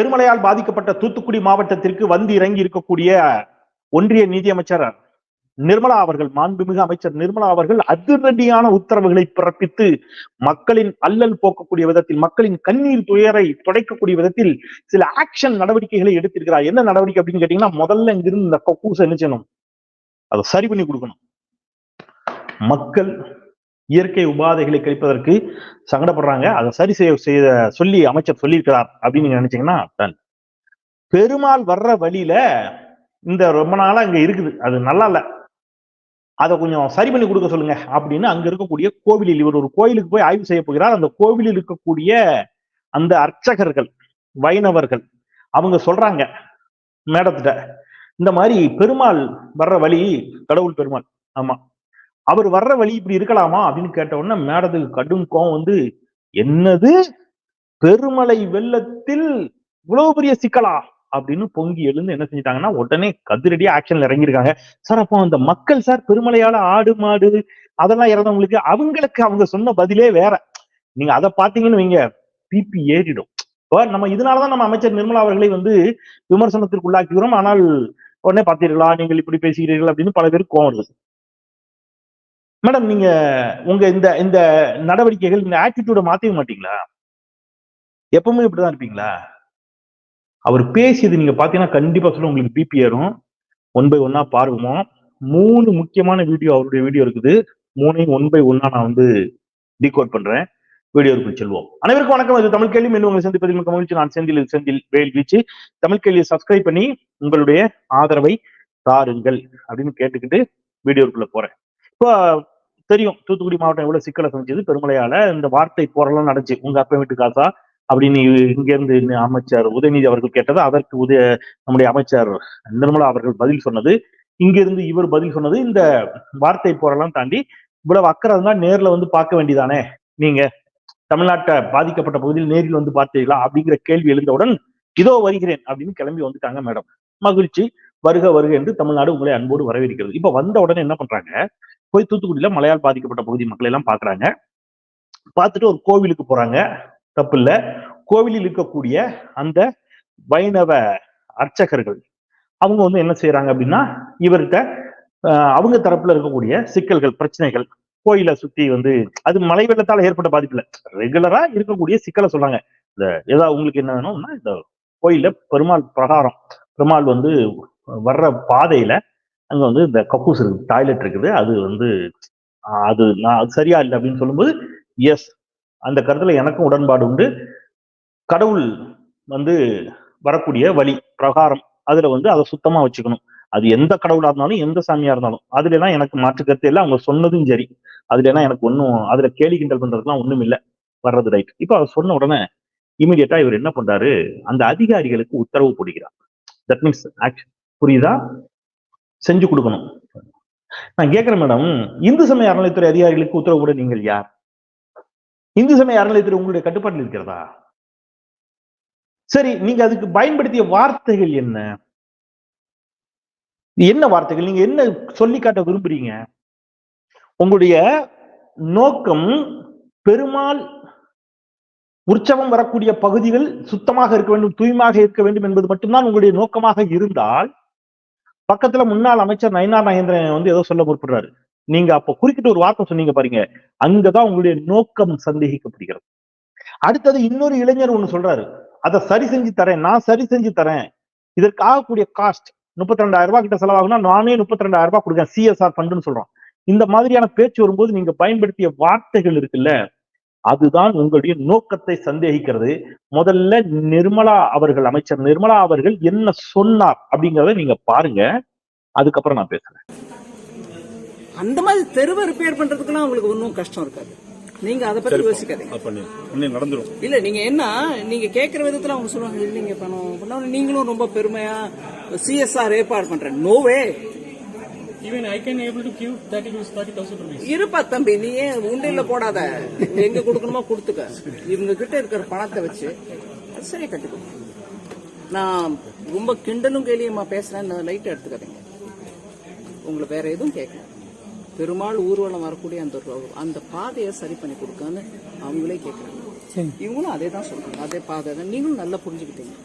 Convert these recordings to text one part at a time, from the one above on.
பெருமழையால் பாதிக்கப்பட்ட தூத்துக்குடி மாவட்டத்திற்கு வந்து இறங்கி இருக்கக்கூடிய ஒன்றிய நிதியமைச்சர் நிர்மலா அவர்கள் மாண்புமிகு அமைச்சர் நிர்மலா அவர்கள் அதிரடியான உத்தரவுகளை பிறப்பித்து மக்களின் அல்லல் போக்கக்கூடிய விதத்தில் மக்களின் கண்ணீர் துயரை துடைக்கக்கூடிய விதத்தில் சில ஆக்ஷன் நடவடிக்கைகளை எடுத்திருக்கிறார். என்ன நடவடிக்கை அப்படின்னு கேட்டீங்கன்னா முதல்ல இங்கிருந்து இந்த கக்கூசை என்ன செய்யணும்? அதை சரி பண்ணி கொடுக்கணும். மக்கள் இயற்கை உபாதைகளை கழிப்பதற்கு சங்கடப்படுறாங்க. அதை சரி செய்ய செய்ய சொல்லி அமைச்சர் சொல்லியிருக்கிறார் அப்படின்னு நீங்க நினைச்சீங்கன்னா டன் பெருமாள் வர்ற வழியில இந்த ரொம்ப நாளா இங்க இருக்குது. அது நல்லா இல்ல. அதை கொஞ்சம் சரி பண்ணி கொடுக்க சொல்லுங்க அப்படின்னு அங்க இருக்கக்கூடிய கோவிலில் இவர் ஒரு கோயிலுக்கு போய் ஆய்வு செய்ய போகிறார். அந்த கோவிலில் இருக்கக்கூடிய அந்த அர்ச்சகர்கள் வைணவர்கள் அவங்க சொல்றாங்க மேடத்திட்ட இந்த மாதிரி பெருமாள் வர்ற வழி கடவுள் பெருமாள். ஆமா. அவர் வர்ற வழி இப்படி இருக்கலாமா அப்படின்னு கேட்ட உடனே மேடத்துக்கு கடும் கோவம் வந்து என்னது? பெருமலை வெள்ளத்தில் இவ்வளவு பெரிய சிக்கலா? அப்படின்னு பொங்கி எழுந்து என்ன செஞ்சிட்டாங்கன்னா உடனே கதிரடியா ஆக்ஷன்ல இறங்கியிருக்காங்க. சார் அப்போ அந்த மக்கள் சார் பெருமலையால ஆடு மாடு அதெல்லாம் இறந்தவங்களுக்கு அவங்களுக்கு அவங்க சொன்ன பதிலே வேற. நீங்க அதை பாத்தீங்கன்னு வைங்க. பிபி ஏறிடும். இப்போ நம்ம இதனாலதான் நம்ம அமைச்சர் நிர்மலா அவர்களை வந்து விமர்சனத்திற்கு உள்ளாக்குகிறோம் ஆனால் உடனே பார்த்தீர்களா நீங்கள் இப்படி பேசுகிறீர்கள் அப்படின்னு பல பேருக்கு கோவம் வருது. மேடம் நீங்க உங்க இந்த இந்த நடவடிக்கைகள் இந்த ஆட்டிடியூட மாத்தவே மாட்டீங்களா? எப்பவுமே இப்படிதான் இருப்பீங்களா? அவர் பேசியது நீங்க பாத்தீங்கன்னா கண்டிப்பா சொல்ல உங்களுக்கு பிபி ஏறும். ஒன் பை ஒன்னா பாருவோம். மூணு முக்கியமான வீடியோ அவருடைய வீடியோ இருக்குது. மூணையும் ஒன் பை ஒன்னா நான் வந்து டீகோட் பண்றேன். வீடியோவுக்கு செல்வோம். அனைவருக்கும் வணக்கம். இது தமிழ் கேள்வி. மீண்டும் உங்களை சந்திப்பதில் மிக மகிழ்ச்சி. நான் செந்தில் செந்தில் வேல் வீச்சு. தமிழ் கேள்வியை சப்ஸ்கிரைப் பண்ணி உங்களுடைய ஆதரவை தாருங்கள் அப்படின்னு கேட்டுக்கிட்டு வீடியோக்குள்ள போறேன். இப்போ தெரியும் தூத்துக்குடி மாவட்டம் எவ்வளவு சிக்கலை சந்திச்சது. பெருமலையால இந்த வார்த்தை போரெல்லாம் நடந்துச்சு. உங்க அப்பா வீட்டு காசா? அப்படின்னு இங்க இருந்து அமைச்சர் உதயநிதி அவர்கள் கேட்டது. அதற்கு உதய நம்முடைய அமைச்சர் நிர்மலா அவர்கள் பதில் சொன்னது. இங்கிருந்து இவர் பதில் சொன்னது. இந்த வார்த்தை போரெல்லாம் தாண்டி இவ்வளவு அக்கறை நேர்ல வந்து பார்க்க வேண்டியதானே? நீங்க தமிழ்நாட்டை பாதிக்கப்பட்ட பகுதியில் நேரில் வந்து பார்த்தீர்களா? அப்படிங்கிற கேள்வி எழுந்தவுடன் இதோ வருகிறேன் அப்படின்னு கிளம்பி வந்துட்டாங்க மேடம். மகிழ்ச்சி. வருக வருக என்று தமிழ்நாடு உங்களை அன்போடு வரவேற்கிறது. இப்ப வந்த உடனே என்ன பண்றாங்க? போய் தூத்துக்குடியில மழையால் பாதிக்கப்பட்ட பகுதி மக்களை எல்லாம் பாக்குறாங்க. பார்த்துட்டு ஒரு கோவிலுக்கு போறாங்க. தப்பு இல்ல. கோவிலில் இருக்கக்கூடிய அந்த வைணவ அர்ச்சகர்கள் அவங்க வந்து என்ன செய்யறாங்க அப்படின்னா இவர்கிட்ட அவங்க தரப்புல இருக்கக்கூடிய சிக்கல்கள் பிரச்சனைகள் கோயிலை சுத்தி வந்து அது மழை வெள்ளத்தால ஏற்பட்ட பாதிப்பு இல்ல. ரெகுலரா இருக்கக்கூடிய சிக்கலை சொல்றாங்க. இந்த ஏதாவது உங்களுக்கு என்ன வேணும்னா இந்த கோயில பெருமாள் பிரகாரம் பெருமாள் வந்து வர்ற பாதையில அங்க வந்து இந்த கக்கூஸ் இருக்குது டாய்லெட் இருக்குது. அது வந்து அது நான் அது சரியா இல்லை அப்படின்னு சொல்லும்போது எஸ் அந்த கருத்துல எனக்கும் உடன்பாடு உண்டு. கடவுள் வந்து வரக்கூடிய வழி பிரகாரம் அதுல வந்து அதை சுத்தமா வச்சுக்கணும். அது எந்த கடவுளா இருந்தாலும் எந்த சாமியா இருந்தாலும். அதுல எல்லாம் எனக்கு மாற்று கருத்து இல்லை. அவங்க சொன்னதும் சரி. அதுல எல்லாம் எனக்கு ஒன்றும் அதுல கேலி கிண்டல் பண்றதுலாம் ஒண்ணும் இல்லை. வர்றது ரைட் இப்போ அவர் சொன்ன உடனே இமீடியட்டா இவர் என்ன பண்றாரு? அந்த அதிகாரிகளுக்கு உத்தரவு போடுகிறார். தட் மீன்ஸ் ஆக்ஷன் புரியுதா? செஞ்சு கொடுக்கணும். நான் கேட்கிறேன் மேடம் இந்து சமய அறநிலைத்துறை அதிகாரிகளுக்கு உத்தரவு கூட நீங்கள் யார்? இந்து சமய அறநிலையத்துறை உங்களுடைய கட்டுப்பாட்டில் இருக்கிறதா? சரி நீங்க அதுக்கு பயன்படுத்திய வார்த்தைகள் என்ன? என்ன வார்த்தைகள்? நீங்க என்ன சொல்லி காட்ட விரும்புறீங்க? உங்களுடைய நோக்கம் பெருமாள் உற்சவம் வரக்கூடிய பகுதிகள் சுத்தமாக இருக்க வேண்டும் தூய்மையாக இருக்க வேண்டும் என்பது மட்டும்தான் உங்களுடைய நோக்கமாக இருந்தால் பக்கத்துல முன்னாள் அமைச்சர் நயனார் நாகேந்திரன் வந்து ஏதோ சொல்ல முற்படுறாரு. நீங்க அப்ப குறுக்கிட்டு ஒரு வார்த்தை சொன்னீங்க பாருங்க. அங்கதான் உங்களுடைய நோக்கம் சந்தேகிக்கப்படுகிறது. அடுத்தது இன்னொரு இளைஞர் ஒண்ணு சொல்றாரு. அதை சரி செஞ்சு தரேன் நான் சரி செஞ்சு தரேன். இதற்கு ஆகக்கூடிய காஸ்ட் முப்பத்தி ரெண்டாயிரம் ரூபாய் கிட்ட செலவாகுனா நானே முப்பத்தி ரெண்டாயிரம் ரூபாய் கொடுக்கேன் சிஎஸ்ஆர் ஃபண்டுன்னு சொல்றோம். இந்த மாதிரியான பேச்சு வரும்போது நீங்க பயன்படுத்திய வார்த்தைகள் இருக்குல்ல? அதுதான் உங்களுடைய நோக்கத்தை சந்தேகிக்கிறது. முதல்ல நிர்மலா அவர்கள் அமைச்சர் நிர்மலா அவர்கள் என்ன சொன்னார் அப்படிங்கறத நீங்க பாருங்க. அதுக்கப்புறம் நான் பேசுறேன். அந்த மாதிரி தெருவை ரிப்பேர் பண்றதுக்குலாம் உங்களுக்கு ஒன்றும் கஷ்டம் இருக்காது. நீங்க அதை பத்தி யோசிக்காதீங்க. நடந்துரும். இல்ல நீங்க என்ன நீங்க கேட்கிற விதத்துல அவங்க சொல்லுவாங்க இல்லைங்க பணம். பண்ண நீங்களும் ரொம்ப பெருமையா சிஎஸ்ஆர் ஏற்பாடு பண்றேன். நோவே Can able to give 30 to 30,000 rupees. இருப்பா தம்பி நீ ஏன் உண்டியல்ல போடாத. எங்க கொடுக்கணுமோ கொடுத்துக்க. இவங்க கிட்ட இருக்கிற பணத்தை வச்சு சரியா கட்டிக்கோ. நான் ரொம்ப கிண்டலும் கேலியுமா பேசுறேன்னு லைட் எடுத்துக்காதீங்க. உங்களை வேற எதுவும் கேட்கல. பெருமாள் ஊர்வலம் வரக்கூடிய அந்த அந்த பாதையை சரி பண்ணி கொடுக்கான்னு அவங்களே கேட்கறாங்க. இவங்களும் அதே தான் சொல்றாங்க. அதே பாதை தான் நீங்களும் நல்லா புரிஞ்சுக்கிட்டீங்க.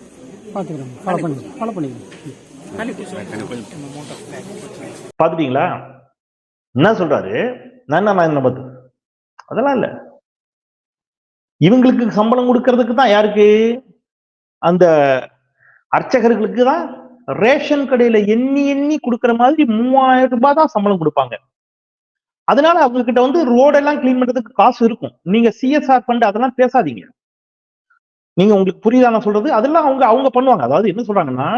பார்த்துக்கிறோம் ஃபாலோ பண்ணி ஃபாலோ பண்ணிக்கிறோம் பாத்துட்டீங்களா? என்ன சொல்றாரு? நான் பத்து அதெல்லாம் இல்ல. இவங்களுக்கு சம்பளம் கொடுக்கறதுக்கு தான் யாருக்கு? அந்த அர்ச்சகர்களுக்கு தான் ரேஷன் கடையில எண்ணி எண்ணி கொடுக்கற மாதிரி மூவாயிரம் ரூபாய் தான் சம்பளம் கொடுப்பாங்க. அதனால அவங்க கிட்ட வந்து ரோடெல்லாம் கிளீன் பண்றதுக்கு காசு இருக்கும். நீங்க சிஎஸ்ஆர் ஃபண்ட் அதெல்லாம் பேசாதீங்க. நீங்க உங்களுக்கு புரியுதா நான் சொல்றது? அதெல்லாம் அவங்க அவங்க பண்ணுவாங்க. அதாவது என்ன சொல்றாங்கன்னா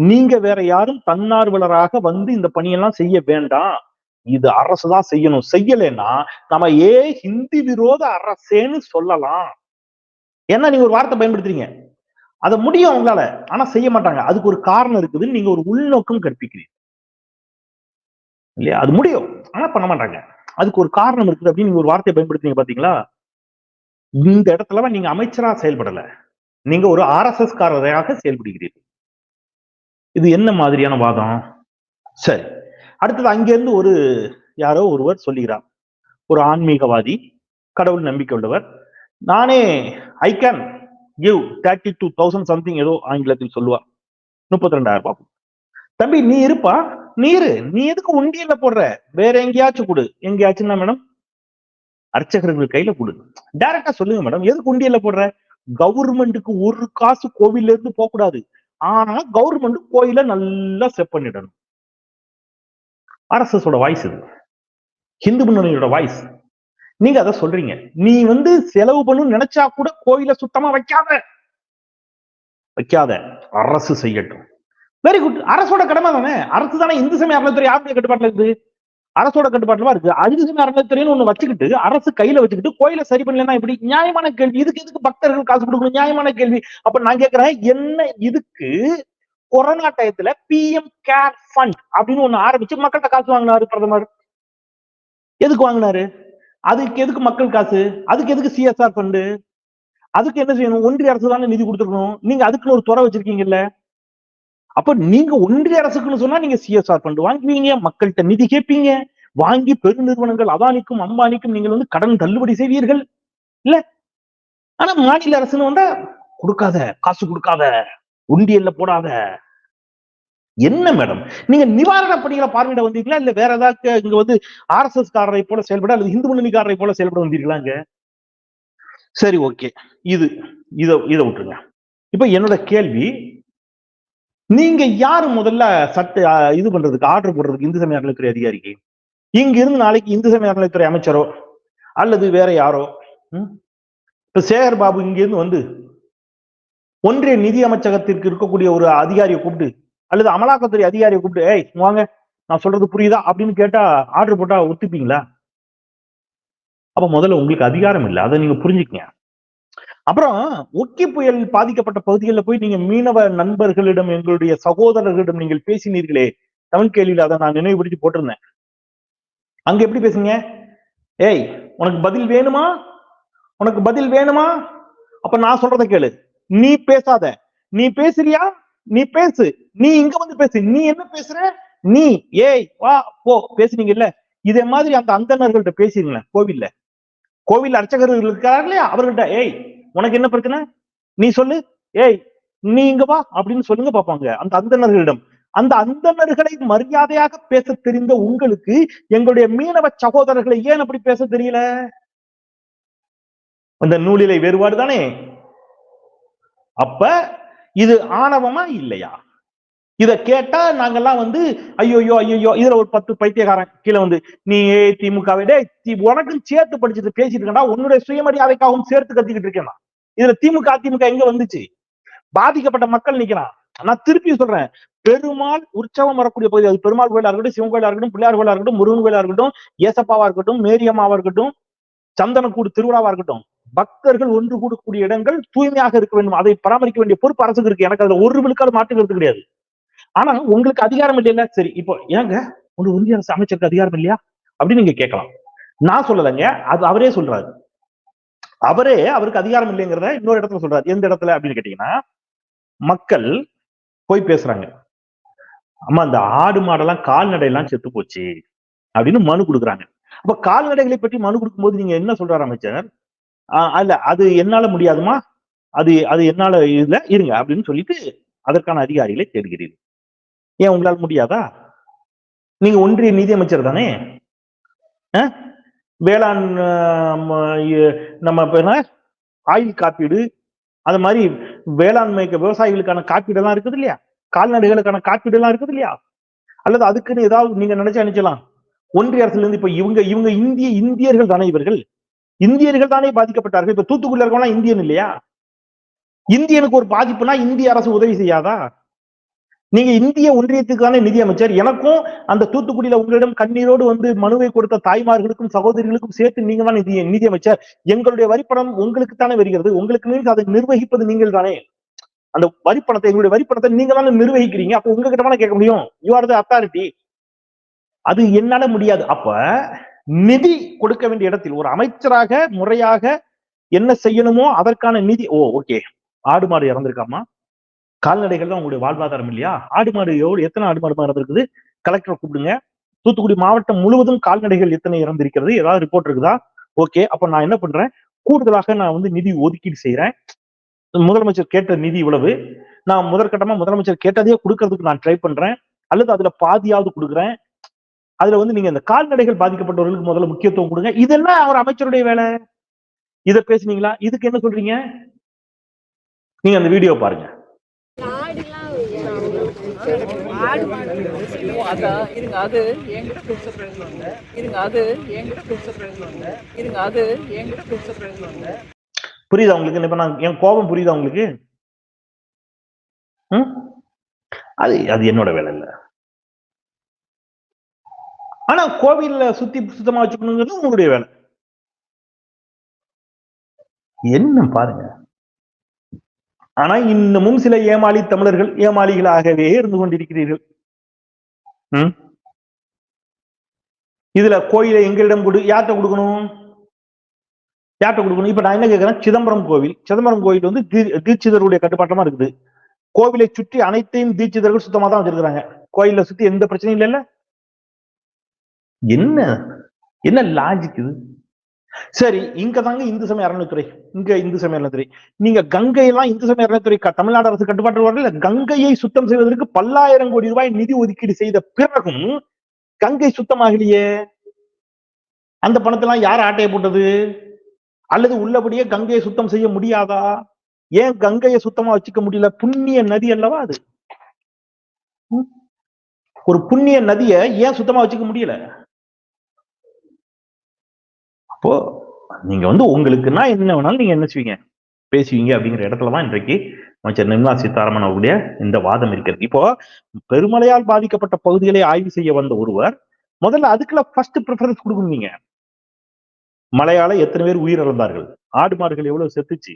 நீங்க வேற யாரும் தன்னார்வலராக வந்து இந்த பணியெல்லாம் செய்ய வேண்டாம். இது அரசு தான் செய்யணும். செய்யலைன்னா நம்ம ஏ ஹிந்தி விரோத அரசேன்னு சொல்லலாம். ஏன்னா நீங்க ஒரு வார்த்தை பயன்படுத்துறீங்க. அதை முடியும் அவங்களால. ஆனா செய்ய மாட்டாங்க. அதுக்கு ஒரு காரணம் இருக்குதுன்னு நீங்க ஒரு உள்நோக்கம் கற்பிக்கிறீங்க. இல்லையா? அது முடியும். ஆனா பண்ண மாட்டாங்க. அதுக்கு ஒரு காரணம் இருக்குது அப்படின்னு நீங்க ஒரு வார்த்தையை பயன்படுத்துறீங்க பாத்தீங்களா? இந்த இடத்துல நீங்க அமைச்சரா செயல்படல. நீங்க ஒரு ஆர்எஸ்எஸ் காரராக செயல்படுகிறீர்கள். இது என்ன மாதிரியான வாதம்? சரி. அடுத்தது அங்கிருந்து ஒரு யாரோ ஒருவர் சொல்லுகிறார். ஒரு ஆன்மீகவாதி கடவுள் நம்பிக்கை உள்ளவர் நானே I can give thirty two thousand something ஏதோ ஆங்கிலத்தில் சொல்லுவா முப்பத்தி ரெண்டாயிரம் ரூபாய். தம்பி நீ இருப்பா? நீ இரு. நீ எதுக்கு உண்டியல போடுற? வேற எங்கேயாச்சும் கொடு. எங்கேயாச்சுன்னா மேடம்? அர்ச்சகர்கள் கையில கொடு. டைரக்டா சொல்லுங்க மேடம். எதுக்கு உண்டியல போடுற? கவர்மெண்ட்டுக்கு ஒரு காசு கோவில்ல இருந்து போக கூடாது ஆனா கவர்மெண்ட் கோயில நல்லா செட் பண்ணிடணும். ஆர்எஸ்எஸோட வாய்ஸ் இது. ஹிந்து முன்னணியோட வாய்ஸ் நீங்க அதை சொல்றீங்க. நீ வந்து செலவு பண்ணு நினைச்சா கூட கோயில சுத்தமா வைக்காத. வைக்காத. அரசு செய்யட்டும். வெரி குட் அரசோட கடமை தானே. அரசு தானே இந்து சமய அறநிலைத்துறை யாருடைய கட்டுப்பாட்டுல இருக்குது? அரசோட கட்டுப்பாட்டுல இருக்கு. அஞ்சு சமய அறநிலைத்துறைன்னு ஒண்ணு வச்சுக்கிட்டு அரசு கையில வச்சுக்கிட்டு கோயில சரி பண்ணலன்னா இப்படி நியாயமான கேள்வி இதுக்கு எதுக்கு பக்தர்கள் காசு கொடுக்கணும் நியாயமான கேள்வி அப்ப நான் கேக்குறேன். என்ன இதுக்கு? கொரோனா டயத்துல பிஎம் கேர் ஃபண்ட் அப்படின்னு ஒண்ணு ஆரம்பிச்சு மக்கள்கிட்ட காசு வாங்கினாரு பிரதமர். எதுக்கு வாங்கினாரு? அதுக்கு எதுக்கு மக்கள் காசு? அதுக்கு எதுக்கு சிஎஸ்ஆர் ஃபண்டு அதுக்கு என்ன செய்யணும்? ஒன்றிய அரசு தானே நிதி கொடுத்துருக்கணும். நீங்க அதுக்குன்னு ஒரு துறை வச்சிருக்கீங்கல்ல. அப்ப நீங்க ஒன்றிய அரசுக்குன்னு சொன்னா நீங்க சிஎஸ்ஆர் ஃபண்ட் வாங்குவீங்க மக்கள்கிட்ட நிதி கேட்பீங்க வாங்கி பெருநிறுவனங்கள் அதானிக்கும் அம்பானிக்கும் நீங்கள் வந்து கடன் தள்ளுபடி செய்வீர்கள். இல்ல? ஆனா மாநில அரசுன்னு வந்தா கொடுக்காத காசு கொடுக்காத உண்டியல்ல போடாத. என்ன மேடம்? நீங்க நிவாரண பணிகளை பார்வையிட வந்தீங்களா? இல்ல வேற ஏதாவது இங்க வந்து ஆர்எஸ்எஸ் காரரை போல செயல்பட அல்லது இந்து முன்னணிக்காரரை போல செயல்பட வந்தீர்களா இங்க? சரி ஓகே இது இத இத விட்டுருங்க. இப்ப என்னோட கேள்வி நீங்க யாரு முதல்ல சட்ட இது பண்றதுக்கு ஆர்டர் போடுறதுக்கு இந்து சமய அறநிலைத்துறை அதிகாரிக்கு? இங்க இருந்து நாளைக்கு இந்து சமய அறநிலைத்துறை அமைச்சரோ? அல்லது வேற யாரோ? ம்? இப்ப சேகர் பாபு இங்கிருந்து வந்து ஒன்றிய நிதி அமைச்சகத்திற்கு இருக்கக்கூடிய ஒரு அதிகாரியை கூப்பிட்டு அல்லது அமலாக்கத்துறை அதிகாரியை கூப்பிட்டு ஏய் வாங்க நான் சொல்றது புரியுதா? அப்படின்னு கேட்டா ஆர்டர் போட்டா ஒத்துப்பீங்களா? அப்ப முதல்ல உங்களுக்கு அதிகாரம் இல்லை. அதை நீங்க புரிஞ்சுக்கங்க. அப்புறம் ஒக்கி புயல் பாதிக்கப்பட்ட பகுதிகளில் போய் நீங்க மீனவ நண்பர்களிடம் எங்களுடைய சகோதரர்களிடம் நீங்கள் பேசினீர்களே. தமிழ் கேள்வியில் அதை நான் நினைவுபடுத்தி போட்டிருந்தேன். அங்க எப்படி பேசுங்க ஏய் உனக்கு பதில் வேணுமா? உனக்கு பதில் வேணுமா? அப்ப நான் சொல்றத கேளு. நீ பேசாத. நீ பேசுறியா? நீ பேசு. நீ இங்க வந்து பேசு. நீ என்ன பேசுற? நீ. ஏய் வா போ. பேசுனீங்கல்ல? இதே மாதிரி அந்த அந்தனர்கள்ட்ட பேசிருங்களேன். கோவில்ல. கோவில் அர்ச்சகர்கள் இருக்கிறார் இல்லையா அவர்கள்ட்ட ஏய் உனக்கு என்ன பிரச்சனை? நீ சொல்லு. ஏய் நீ இங்க வா அப்படின்னு சொல்லுங்க பார்ப்பாங்க. அந்த அந்தனர்களிடம் அந்த அந்தனர்களை மரியாதையாக பேச தெரிந்த உங்களுக்கு எங்களுடைய மீனவ சகோதரர்களை ஏன் அப்படி பேச தெரியல? அந்த நூலிலை வேறுபாடு தானே? அப்ப இது ஆணவமா இல்லையா? இதை கேட்டா நாங்கெல்லாம் வந்து ஐயோயோ ஐயோயோ இதுல ஒரு பத்து பைத்தியக்காரன் கீழே வந்து நீ ஏ திமுகவை டே தி- உனக்கும் சேர்த்து படிச்சுட்டு பேசிட்டு இருக்கா உன்னுடைய சுயமரியாதைக்காகவும் சேர்த்து கத்திக்கிட்டு இருக்கேன் இதுல திமுக அதிமுக எங்க வந்துச்சு? பாதிக்கப்பட்ட மக்கள் நிக்கிறான். நான் திருப்பி சொல்றேன் பெருமாள் உற்சவம் வரக்கூடிய பகுதி அது பெருமாள் கோயிலா இருக்கட்டும் சிவன் கோயிலா இருக்கட்டும் பிள்ளையார் கோயிலா இருக்கட்டும் முருகன் கோயிலா இருக்கட்டும் ஏசப்பாவா இருக்கட்டும் மேரியம்மாவா இருக்கட்டும் சந்தனக்கூடு திருவிழாவா இருக்கட்டும் பக்தர்கள் ஒன்று கூடக்கூடிய இடங்கள் தூய்மையாக இருக்க வேண்டும் அதை பராமரிக்க வேண்டிய பொறுப்பு அரசுக்கு இருக்கு. எனக்கு அதுல ஒரு விழுக்காடு மாற்றுகிறது கிடையாது. ஆனா உங்களுக்கு அதிகாரம் இல்லைல்ல? சரி இப்போ ஏங்க ஒரு இந்திய அரசு அமைச்சருக்கு அதிகாரம் இல்லையா? அப்படின்னு நீங்க கேட்கலாம். நான் சொல்லலைங்க அது அவரே சொல்றாரு. அவரே அவருக்கு அதிகாரம் இல்லைங்கிறத இன்னொரு இடத்துல சொல்றாரு. எந்த இடத்துல அப்படின்னு கேட்டீங்கன்னா மக்கள் போய் பேசுறாங்க. அம்மா அந்த ஆடு மாடெல்லாம் கால்நடை எல்லாம் செத்து போச்சு அப்படின்னு மனு கொடுக்குறாங்க. அப்ப கால்நடைகளை பற்றி மனு கொடுக்கும்போது நீங்க என்ன சொல்றாரு அமைச்சர்? ஆஹ் அல்ல அது என்னால முடியாதுமா அது அது என்னால இதுல இருங்க அப்படின்னு சொல்லிட்டு அதற்கான அதிகாரிகளை தேடுகிறீர்கள். ஏன் உங்களால் முடியாதா? நீங்க ஒன்றிய நிதியமைச்சர் தானே? வேளாண் நம்ம ஆயுள் என்ன? ஆயில் காப்பீடு அது மாதிரி வேளாண்மைக்கு விவசாயிகளுக்கான காப்பீடு எல்லாம் இருக்குது இல்லையா? கால்நடைகளுக்கான காப்பீடு எல்லாம் இருக்குது இல்லையா? அல்லது அதுக்குன்னு ஏதாவது நீங்க நினைச்சா நினைச்சலாம் ஒன்றிய அரசுல இருந்து இப்ப இவங்க இவங்க இந்திய இந்தியர்கள் தானே இவர்கள்? இந்தியர்கள் தானே பாதிக்கப்பட்டார்கள்? இப்ப தூத்துக்குடியில இருக்கவங்க இந்தியன் இல்லையா? இந்தியனுக்கு ஒரு பாதிப்புனா இந்திய அரசு உதவி செய்யாதா? நீங்க இந்திய ஒன்றியத்துக்கான நிதியமைச்சர். எனக்கும் அந்த தூத்துக்குடியில உங்களிடம் கண்ணீரோடு வந்து மனுவை கொடுத்த தாய்மார்களுக்கும் சகோதரிகளுக்கும் சேர்த்து நீங்க தான் நிதி அமைச்சர் எங்களுடைய வரிப்பணம் உங்களுக்கு தானே வருகிறது. உங்களுக்கு அதை நிர்வகிப்பது நீங்கள் தானே அந்த வரிப்பணத்தை எங்களுடைய வரிப்பணத்தை நீங்க தானே நிர்வகிக்கிறீங்க. அப்ப உங்ககிட்ட தானே கேட்க முடியும்? யூ ஆர் த அத்தாரிட்டி அது என்னால முடியாது. அப்ப நிதி கொடுக்க வேண்டிய இடத்தில் ஒரு அமைச்சராக முறையாக என்ன செய்யணுமோ அதற்கான நிதி ஓ ஓகே ஆடு மாடு இறந்திருக்காமா? கால்நடைகள் தான் உங்களுடைய வாழ்வாதாரம் இல்லையா? ஆடு மாடு எவ்வளவு எத்தனை ஆடு மாடு இறந்திருக்குது கலெக்டரை கூப்பிடுங்க. தூத்துக்குடி மாவட்டம் முழுவதும் கால்நடைகள் எத்தனை இறந்திருக்கிறது? ஏதாவது ரிப்போர்ட் இருக்குதா? ஓகே அப்ப நான் என்ன பண்றேன்? கூடுதலாக நான் வந்து நிதி ஒதுக்கீடு செய்யறேன் முதலமைச்சர் கேட்ட நிதி இவ்வளவு. நான் முதற்கட்டமா முதலமைச்சர் கேட்டதையே கொடுக்கறதுக்கு நான் ட்ரை பண்றேன். அல்லது அதுல பாதியாவது கொடுக்குறேன். அதுல வந்து நீங்க இந்த கால்நடைகள் பாதிக்கப்பட்டவர்களுக்கு முதல்ல முக்கியத்துவம் கொடுங்க. இதெல்லாம் அவர் அமைச்சருடைய வேலை. இதை பேசுனீங்களா? இதுக்கு என்ன சொல்றீங்க? நீங்க அந்த வீடியோ பாருங்க. இருங்க அது என்கிட்ட கொடுத்த பிரயோஜனம் இருங்க அது என்கிட்ட கொடுத்த பேசுவாங்க இருங்க அது என்கிட்ட கொடுத்த பிரயோஜனம் புரியுதா உங்களுக்கு? இப்ப நான் என் கோபம் புரியுதா உங்களுக்கு? ம்? அது அது என்னோட வேலை இல்ல. ஆனா கோவில்ல சுத்தி சுத்தமா வச்சுக்கணுங்கிறது உங்களுடைய வேலை. என்ன பாருங்க. ஆனா இன்னமும் சில ஏமாளி தமிழர்கள் ஏமாளிகளாகவே இருந்து கொண்டிருக்கிறீர்கள். உம் இதுல கோயிலை எங்களிடம் கொடு யார்கிட்ட கொடுக்கணும்? யார்கிட்ட கொடுக்கணும்? இப்ப நான் என்ன கேட்கிறேன் சிதம்பரம் கோவில். சிதம்பரம் கோவில் வந்து தீ- தீட்சிதருடைய கட்டுப்பாட்டமா இருக்குது? கோவிலை சுற்றி அனைத்தையும் தீட்சிதர்கள் சுத்தமா தான் வச்சிருக்கிறாங்க. கோயிலை சுத்தி எந்த பிரச்சனையும் இல்லைல்ல? என்ன? என்ன லாஜிக் இது? சரி இங்க தாங்க இந்து சமய அறநிலைத்துறை இங்க இந்து சமய அறநிலைத்துறை நீங்க கங்கையெல்லாம் இந்து சமய அறநிலைத்துறை தமிழ்நாடு அரசு கட்டுப்பாட்டு வரல கங்கையை சுத்தம் செய்வதற்கு பல்லாயிரம் கோடி ரூபாய் நிதி ஒதுக்கீடு செய்த பிறகும் கங்கை சுத்தமாகலையே? அந்த பணத்தெல்லாம் யார் ஆட்டையை போட்டது? அல்லது உள்ளபடியே கங்கையை சுத்தம் செய்ய முடியாதா? ஏன் கங்கையை சுத்தமா வச்சுக்க முடியல? புண்ணிய நதி அல்லவா அது? ஒரு புண்ணிய நதியை ஏன் சுத்தமா வச்சுக்க முடியல? அப்போ நீங்க வந்து உங்களுக்குன்னா என்ன வேணாலும் நீங்க என்ன செய்வீங்க? பேசுவீங்க அப்படிங்கிற இடத்துல தான் இன்றைக்கு அமைச்சர் நிர்மலா சீதாராமன் அவருடைய இந்த வாதம் இருக்கிறது. இப்போ பெருமழையால் பாதிக்கப்பட்ட பகுதிகளை ஆய்வு செய்ய வந்த ஒருவர் முதல்ல அதுக்குள்ள ஃபர்ஸ்ட் ப்ரிஃபரன்ஸ் கொடுக்கணும் நீங்க. மழையால எத்தனை பேர் உயிரிழந்தார்கள்? ஆடு மாடுகள் எவ்வளவு செத்துச்சு?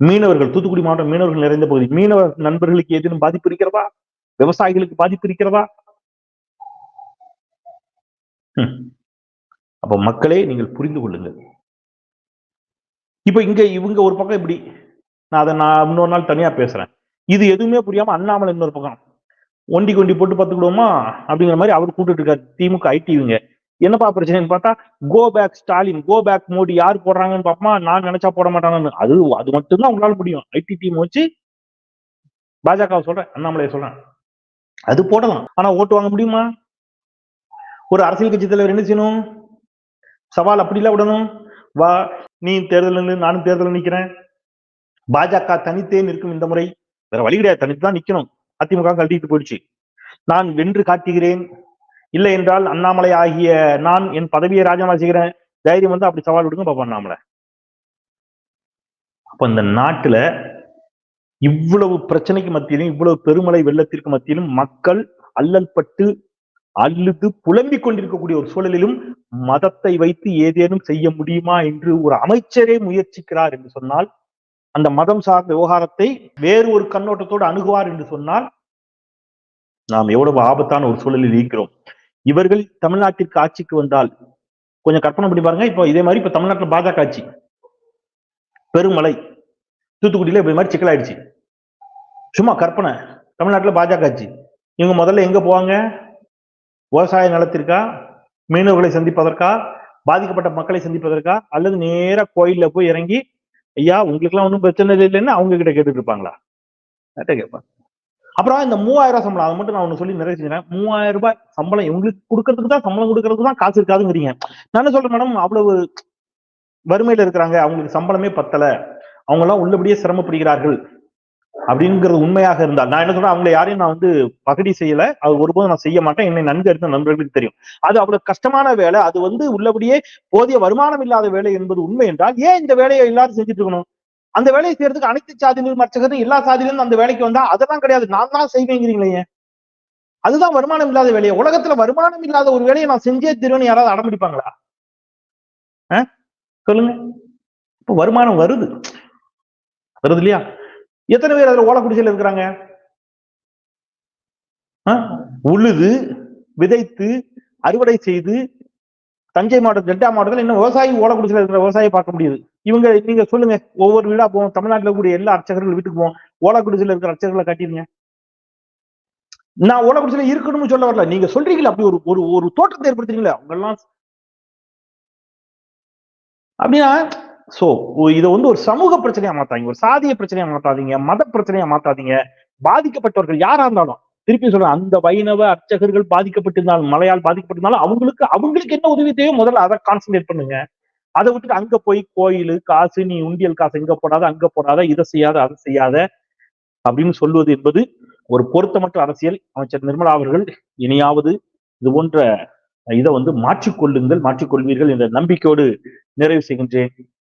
மீனவர்கள் தூத்துக்குடி மாவட்டம் மீனவர்கள் நிறைந்த பகுதி மீனவ நண்பர்களுக்கு ஏதேனும் பாதிப்பு இருக்கிறதா? விவசாயிகளுக்கு பாதிப்பு இருக்கிறதா? ஹம். அப்ப மக்களே நீங்கள் புரிந்து கொள்ளுங்கள். இப்ப இங்க இவங்க ஒரு பக்கம் இப்படி நான் அதை நான் இன்னொரு நாள் தனியா பேசுறேன். இது எதுவுமே புரியாம அண்ணாமலை இன்னொரு பக்கம். ஒண்டி கொண்டி போட்டு பார்த்துக்கிடுவோமா? அப்படிங்கிற மாதிரி அவர் கூப்பிட்டு இருக்காரு. திமுக ஐடிவிங்க என்னப்பா பிரச்சனைன்னு பார்த்தா go back Stalin go back Modi. யார் போடுறாங்கன்னு பாப்பமா? நான் நினைச்சா போட மாட்டாங்கன்னு. அது அது மட்டும்தான் உங்களால முடியும். ஐடி டீம் வச்சு பாஜக சொல்றேன் அண்ணாமலையை சொல்றேன். அது போடலாம். ஆனா ஓட்டு வாங்க முடியுமா? ஒரு அரசியல் கட்சி தலைவர் என்ன செய்யணும்? சவால் அப்படிலாம் விடணும். வா நீ தேர்தல் நானும் தேர்தல் நிக்கிறேன். பாஜக தனித்தே நிற்கும் இந்த முறை. வேற வழி கிடையாது. தனித்து தான் நிக்கணும். அதிமுக கழட்டிட்டு போயிடுச்சு. நான் வென்று காட்டுகிறேன். இல்லை என்றால் அண்ணாமலை ஆகிய நான் என் பதவியை ராஜினாமா செய்கிறேன். தைரியம் வந்து அப்படி சவால் விடுங்க பாப்பா அண்ணாமலை. அப்ப இந்த நாட்டுல இவ்வளவு பிரச்சனைக்கு மத்தியிலும் இவ்வளவு பெருமழை வெள்ளத்திற்கு மத்தியிலும் மக்கள் அல்லல் பட்டு அழுது புலம்பிக் கொண்டிருக்கக்கூடிய ஒரு சூழலிலும் மதத்தை வைத்து ஏதேனும் செய்ய முடியுமா என்று ஒரு அமைச்சரே முயற்சிக்கிறார் என்று சொன்னால் அந்த மதம் சார்ந்த விவகாரத்தை வேறு ஒரு கண்ணோட்டத்தோடு அணுகுவார் என்று சொன்னால் நாம் எவ்வளவு ஆபத்தான ஒரு சூழலில் இருக்கிறோம். இவர்கள் தமிழ்நாட்டிற்கு ஆட்சிக்கு வந்தால் கொஞ்சம் கற்பனை பண்ணி பாருங்க. இப்போ இதே மாதிரி இப்ப தமிழ்நாட்டில் பாஜக ஆட்சி. பெருமலை தூத்துக்குடியில இப்ப மாதிரி சிக்கலாயிடுச்சு. சும்மா கற்பனை. தமிழ்நாட்டில் பாஜக ஆட்சி. இவங்க முதல்ல எங்க போவாங்க? விவசாய நிலத்திற்கா? மீனவர்களை சந்திப்பதற்கா? பாதிக்கப்பட்ட மக்களை சந்திப்பதற்கா? அல்லது நேரா கோயில்ல போய் இறங்கி ஐயா உங்களுக்கு எல்லாம் ஒன்றும் பிரச்சனை இல்லைன்னு அவங்க கிட்ட கேட்டுட்டு இருப்பாங்களா? கேட்பேன் அப்புறம் இந்த மூவாயிரம் சம்பளம் அதை மட்டும் நான் ஒண்ணு சொல்லி நிறைய செஞ்சேன் மூவாயிரம் ரூபாய் சம்பளம் இவங்களுக்கு கொடுக்கறதுக்கு தான் சம்பளம் கொடுக்கறதுக்கு தான் காசு இருக்காதுங்கிறீங்க. நான் என்ன சொல்றேன் மேடம்? அவ்வளவு வறுமையில இருக்கிறாங்க. அவங்களுக்கு சம்பளமே பத்தல. அவங்க எல்லாம் உள்ளபடியே சிரமப்படுகிறார்கள். அப்படிங்கிறது உண்மையாக இருந்தால். நான் என்ன சொல்றேன்? அவங்களை யாரையும் நான் வந்து பகடி செய்யல. அது ஒருபோதும் நான் செய்ய மாட்டேன். என்னை நன்கு அறிந்த நண்பர்களுக்கு தெரியும். அது அவ்வளவு கஷ்டமான வேலை. அது வந்து உள்ளபடியே போதிய வருமானம் இல்லாத வேலை என்பது உண்மை என்றால் ஏன் இந்த வேலையை எல்லாரும் செஞ்சுட்டு இருக்கணும்? அந்த வேலையை செய்யறதுக்கு அனைத்து சாதியிலும் மற்றது எல்லா சாதியிலும் அந்த வேலைக்கு வந்தா அதெல்லாம் கிடையாது. நான் தான் செய்வேங்கிறீங்களே அதுதான் வருமானம் இல்லாத வேலையை. உலகத்துல வருமானம் இல்லாத ஒரு வேலையை நான் செஞ்சே திருவனு யாராவது அடம்பிடிப்பாங்களா சொல்லுங்க. இப்ப வருமானம் வருது. வருது இல்லையா? எத்தனை பேர் அதுல ஓலக்குடிசையில் இருக்கிறாங்க? ஆ? உழுது விதைத்து அறுவடை செய்து தஞ்சை மாவட்டம் டெல்டா மாவட்டத்தில் இன்னும் விவசாயி ஓலக்குடிசையில் இருக்கிற விவசாயி பார்க்க முடியுது. இவங்க நீங்க சொல்லுங்க ஒவ்வொரு வீடா போவோம் தமிழ்நாட்டில் கூடிய எல்லா அர்ச்சகர்கள் வீட்டுக்கு போவோம் ஓலக்குடிசையில் இருக்கிற அர்ச்சகர்களை காட்டிடுங்க. நான் ஓலக்குடிசையில் இருக்கணும்னு சொல்ல வரல. நீங்க சொல்றீங்களா அப்படி ஒரு ஒரு ஒரு தோற்றத்தை ஏற்படுத்துறீங்களா அவங்க எல்லாம் அப்படின்னா சோ இதை வந்து ஒரு சமூக பிரச்சனையா மாத்தாதீங்க. ஒரு சாதிய பிரச்சனையா மாத்தாதீங்க மத பிரச்சனையா மாத்தாதீங்க. பாதிக்கப்பட்டவர்கள் யாரா இருந்தாலும் திருப்பி சொல்றேன் அந்த வைணவ அர்ச்சகர்கள் பாதிக்கப்பட்டிருந்தாலும் மலையால் பாதிக்கப்பட்டிருந்தாலும் அவங்களுக்கு அவங்களுக்கு என்ன உதவி தேவையோ முதல்ல அதை கான்சென்ட்ரேட் பண்ணுங்க. அதை விட்டுட்டு அங்க போய் கோயில் காசு நீ உண்டியல் காசு இங்க போடாத அங்க போடாத இதை செய்யாத அதை செய்யாத அப்படின்னு சொல்வது என்பது ஒரு பொருத்தமற்ற அரசியல். அமைச்சர் நிர்மலா அவர்கள் இனியாவது இது போன்ற இதை வந்து மாற்றிக்கொள்ளுங்கள் மாற்றிக்கொள்வீர்கள் என்ற நம்பிக்கையோடு நிறைவு செய்கின்றேன்.